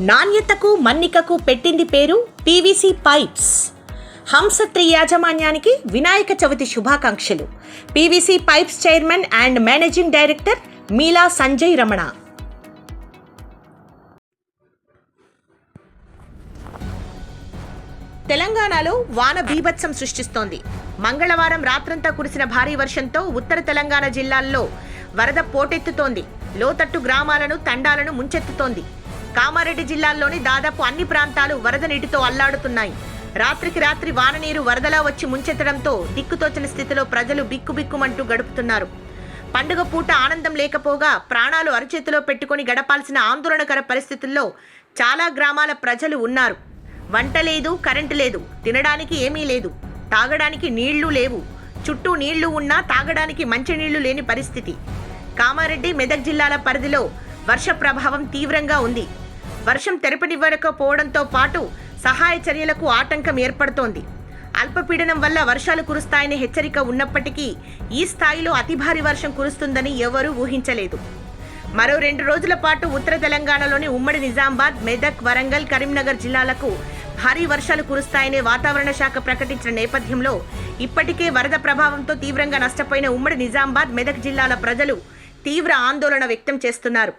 నాణ్యతకు మన్నికకు పెట్టింది పేరు పీవీసీ పైప్స్. హంసత్రి యాజమాన్యానికి వినాయక చవితి శుభాకాంక్షలు. PVC pipes chairman and managing director మీలా సంజయ్ రమణ. తెలంగాణలో వాన బీభత్సం సృష్టిస్తోంది. మంగళవారం రాత్రంతా కురిసిన భారీ వర్షంతో ఉత్తర తెలంగాణ జిల్లాల్లో వరద పోటెత్తుతోంది. లోతట్టు గ్రామాలను తండాలను ముంచెత్తుతోంది. కామారెడ్డి జిల్లాల్లోని దాదాపు అన్ని ప్రాంతాలు వరద నీటితో అల్లాడుతున్నాయి. రాత్రికి రాత్రి వాన నీరు వరదలా వచ్చి ముంచెత్తడంతో దిక్కుతోచిన స్థితిలో ప్రజలు బిక్కుబిక్కుమంటూ గడుపుతున్నారు. పండుగ పూట ఆనందం లేకపోగా ప్రాణాలు అరచేతిలో పెట్టుకొని గడపాల్సిన ఆందోళనకర పరిస్థితుల్లో చాలా గ్రామాల ప్రజలు ఉన్నారు. వంట లేదు కరెంటు లేదు తినడానికి ఏమీ లేదు తాగడానికి నీళ్ళు లేవు చుట్టూ నీళ్ళు ఉన్నా తాగడానికి మంచినీళ్ళు లేని పరిస్థితి. కామారెడ్డి మెదక్ జిల్లాల పరిధిలో వర్ష ప్రభావం తీవ్రంగా ఉంది. వర్షం తెరపనివ్వకపోవడంతో పాటు సహాయ చర్యలకు ఆటంకం ఏర్పడుతోంది. అల్పపీడనం వల్ల వర్షాలు కురుస్తాయనే హెచ్చరిక ఉన్నప్పటికీ ఈ స్థాయిలో అతి భారీ వర్షం కురుస్తుందని ఎవరూ ఊహించలేదు. మరో రెండు రోజుల పాటు ఉత్తర తెలంగాణలోని ఉమ్మడి నిజామాబాద్ మెదక్ వరంగల్ కరీంనగర్ జిల్లాలకు భారీ వర్షాలు కురుస్తాయనే వాతావరణ శాఖ ప్రకటించిన నేపథ్యంలో ఇప్పటికే వరద ప్రభావంతో తీవ్రంగా నష్టపోయిన ఉమ్మడి నిజామాబాద్ మెదక్ జిల్లాల ప్రజలు తీవ్ర ఆందోళన వ్యక్తం చేస్తున్నారు.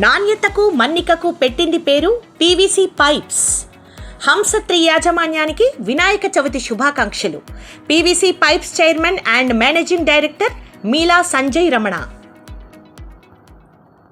నాణ్యతకు మన్నికకు పెట్టింది పేరు పీవీసీ పైప్స్. హంసత్రి యాజమాన్యానికి వినాయక చవితి శుభాకాంక్షలు. PVC pipes chairman and managing director మీలా సంజయ్ రమణ.